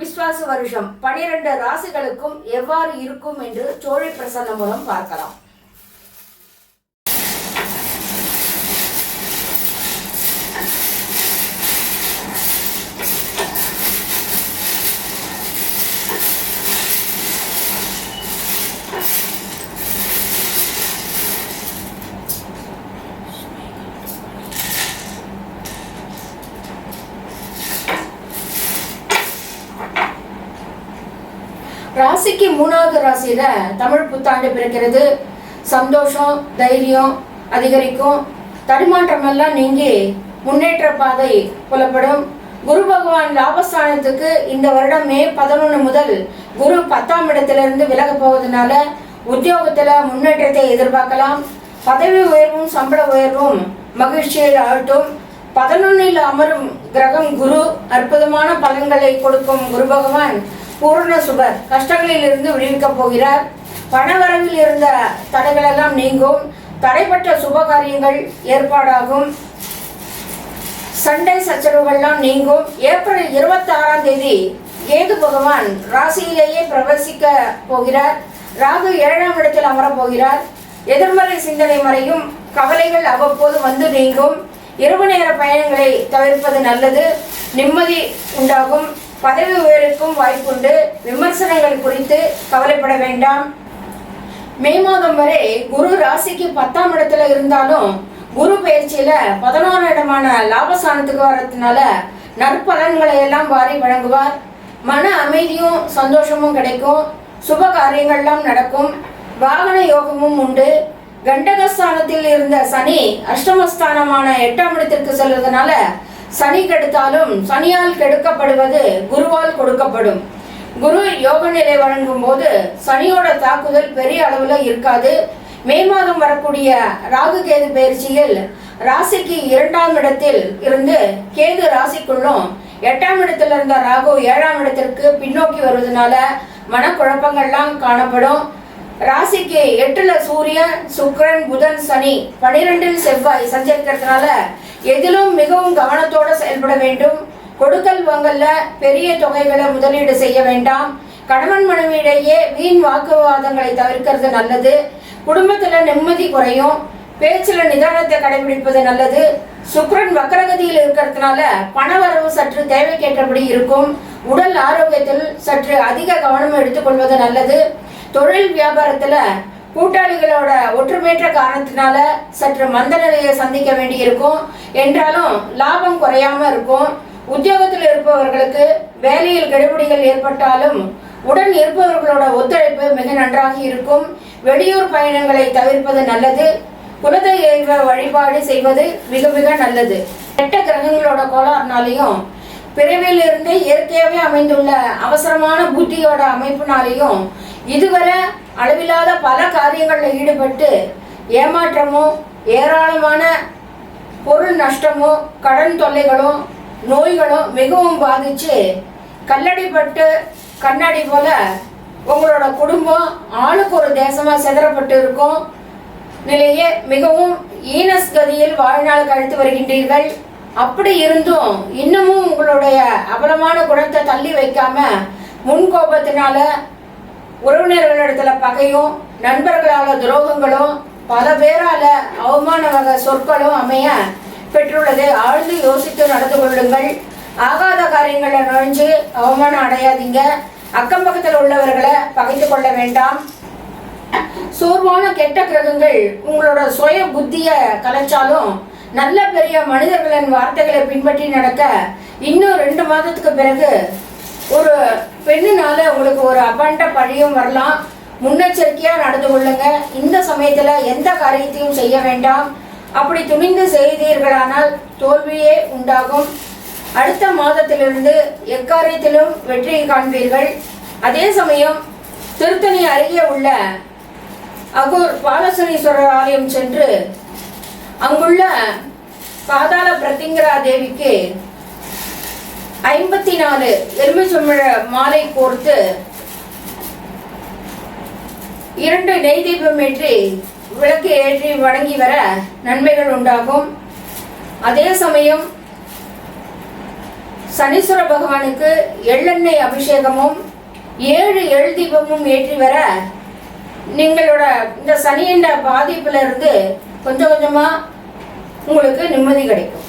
விஸ்வாச வருஷம். பனிரெண்டு ராசிகளுக்கும் எவ்வாறு இருக்கும் என்று சோழி பிரசன்னம் மூலம் பார்க்கலாம். ராசிக்கு மூணாவது ராசியில தமிழ் புத்தாண்டு பிறக்கிறது. சந்தோஷம் தைரியம் அதிகரிக்கும். தடுமாற்றம் எல்லாம் நீங்கி முன்னேற்ற பாதை புலப்படும். குரு பகவான் லாபஸ்தானத்துக்கு இந்த வருடம் மே பதினொன்று முதல் குரு பத்தாம் இடத்திலிருந்து விலக போவதனால உத்தியோகத்தில் முன்னேற்றத்தை எதிர்பார்க்கலாம். பதவி உயர்வும் சம்பள உயர்வும் மகிழ்ச்சியில் ஆகட்டும் பதினொன்னில் அமரும் கிரகம் குரு அற்புதமான பலன்களை கொடுக்கும் குரு பகவான் பூர்ண சுபர் கஷ்டங்களில் இருந்து விடுவிக்கப் போகிறார். பணவரவில் இருந்த தடைகளெல்லாம் நீங்கும். தடைப்பட்ட சுபகாரியங்கள் ஏற்பாடாகும். சண்டை சச்சரவுகள்லாம் நீங்கும். ஏப்ரல் இருபத்தி ஆறாம் தேதி கேது பகவான் ராசியிலேயே பிரவேசிக்க போகிறார். ராகு ஏழாம் இடத்தில் அமரப் போகிறார். எதிர்மறை சிந்தனை மறையும். கவலைகள் அவ்வப்போது வந்து நீங்கும். இரவு நேர பயணங்களை தவிர்ப்பது நல்லது. நிம்மதி உண்டாகும். பதவி உயர்வுக்கும் வாய்ப்புண்டு. விமர்சனங்கள் குறித்து கவலைப்பட வேண்டாம். மே மாதம் வரை குரு ராசிக்கு பத்தாம் இடத்துல இருந்தாலும் குரு பயிற்சியில பதினோரு இடமான லாபஸ்தானத்துக்கு வர்றதுனால நற்பலன்களை எல்லாம் வாரி வழங்குவார். மன அமைதியும் சந்தோஷமும் கிடைக்கும். சுப காரியங்கள்லாம் நடக்கும். வாகன யோகமும் உண்டு. கண்டகஸ்தானத்தில் இருந்த சனி அஷ்டமஸ்தானமான எட்டாம் இடத்திற்கு செல்வதனால சனி கெடுத்தாலும் சனியால் கெடுக்கப்படுவது குருவால் கொடுக்கப்படும். குரு யோக நிலை வழங்கும் போது சனியோட தாக்குதல் பெரிய அளவுல இருக்காது. மே மாதம் வரக்கூடிய ராகு கேது பயிற்சியில் ராசிக்கு இரண்டாம் இடத்தில் இருந்து கேது ராசிக்குள்ளும் எட்டாம் இடத்துல இருந்த ராகு ஏழாம் இடத்திற்கு பின்னோக்கி வருவதனால மனக்குழப்பங்கள்லாம் காணப்படும். ராசிக்கு எட்டுல சூரியன் சுக்கிரன் புதன் சனி பனிரெண்டில் செவ்வாய் சஞ்சரிக்கிறதுனால எதிலும் மிகவும் கவனத்தோடு செயல்பட வேண்டும். கொடுக்கல் வாங்கல்ல பெரிய தொகைகளை முதலீடு செய்ய வேண்டாம். கணவன் மனைவியிடையே வீண் வாக்குவாதங்களை தவிர்க்கிறது நல்லது. குடும்பத்தில் நிம்மதி குறையும். பேச்சில் நிதானத்தை கடைபிடிப்பது நல்லது. சுக்ரன் வக்கரகதியில் இருக்கிறதுனால பணவரவு சற்று தேவைக்கேற்றபடி இருக்கும். உடல் ஆரோக்கியத்தில் சற்று அதிக கவனம் எடுத்துக்கொள்வது நல்லது. தொழில் வியாபாரத்தில் கூட்டாளிகளோட ஒற்றுமையற்ற காரணத்தினால சற்று மந்த நிலையை சந்திக்க வேண்டியிருக்கும். என்றாலும் லாபம் குறையாம இருக்கும். உத்தியோகத்தில் இருப்பவர்களுக்கு வேலையில் கெடுபிடிகள் ஏற்பட்டாலும் உடன் இருப்பவர்களோட ஒத்துழைப்பு மிக நன்றாக இருக்கும். வெளியூர் பயணங்களை தவிர்ப்பது நல்லது. குலதெய்வ வழிபாடு செய்வது மிக மிக நல்லது. கெட்ட கிரகங்களோட கோளாறுனாலையும் பிறவிலிருந்தே இயற்கையாகவே அமைந்துள்ள அவசரமான புத்தியோட அமைப்புனாலையும் இதுவரை அளவில்லாத பல காரியங்களில் ஈடுபட்டு ஏமாற்றமும் ஏராளமான பொருள் நஷ்டமும் கடன் தொல்லைகளும் நோய்களும் மிகவும் பாதிச்சு கல்லடிப்பட்டு கண்ணாடி போல உங்களோட குடும்பம் ஆளுக்கு ஒரு தேசமாக சிதறப்பட்டு இருக்கும். நிலையே மிகவும் ஈனஸ் கதியில் வாழ்நாள் கழித்து வருகின்றீர்கள். அப்படி இருந்தும் இன்னமும் உங்களுடைய அபலமான குணத்தை தள்ளி வைக்காம முன்கோபத்தினால உறவினர்களிடத்துல பகையும் நண்பர்களால துரோகங்களும் பல பேரால அவமான வகை சொற்களும் அமைய பெற்றுள்ளது ஆழ்ந்து யோசித்து நடந்து கொள்ளுங்கள். ஆகாத காரியங்களை நுழைஞ்சு அவமானம் அடையாதீங்க. அக்கம் பக்கத்தில் உள்ளவர்களை பகைத்து கொள்ள வேண்டாம். சோர்வான கெட்ட கிரகங்கள் உங்களோட சுய புத்திய கலைச்சாலும் நல்ல பெரிய மனிதர்களின் வார்த்தைகளை பின்பற்றி நடக்க இன்னும் ரெண்டு மாதத்துக்கு பிறகு ஒரு பெண்ணுனால உங்களுக்கு ஒரு அபண்ட பழியும் வரலாம். முன்னெச்சரிக்கையாக நடந்து கொள்ளுங்க. இந்த சமயத்தில் எந்த காரியத்தையும் செய்ய வேண்டாம். அப்படி துணிந்து செய்தீர்களானால் தோல்வியே உண்டாகும். அடுத்த மாதத்திலிருந்து எக்காரியத்திலும் வெற்றியை காண்பீர்கள். அதே சமயம் திருத்தணி அருகே உள்ள அகூர் பாலசுரீஸ்வரர் ஆலயம் சென்று அங்குள்ள பாதாள பிரத்திங்கரா தேவிக்கு ஐம்பத்தி நாலு எலுமிச்சம்பழ மாலை கோர்த்து இரண்டு நெய் தீபம் ஏற்றி விளக்கு ஏற்றி வணங்கி வர நன்மைகள் உண்டாகும். அதே சமயம் சனீஸ்வர பகவானுக்கு எள்ளெண்ணெய் அபிஷேகமும் ஏழு எள் தீபமும் ஏற்றி வர நீங்களோட இந்த சனியின் பாதிப்புல இருந்து கொஞ்சம் கொஞ்சமா உங்களுக்கு நிம்மதி கிடைக்கும்.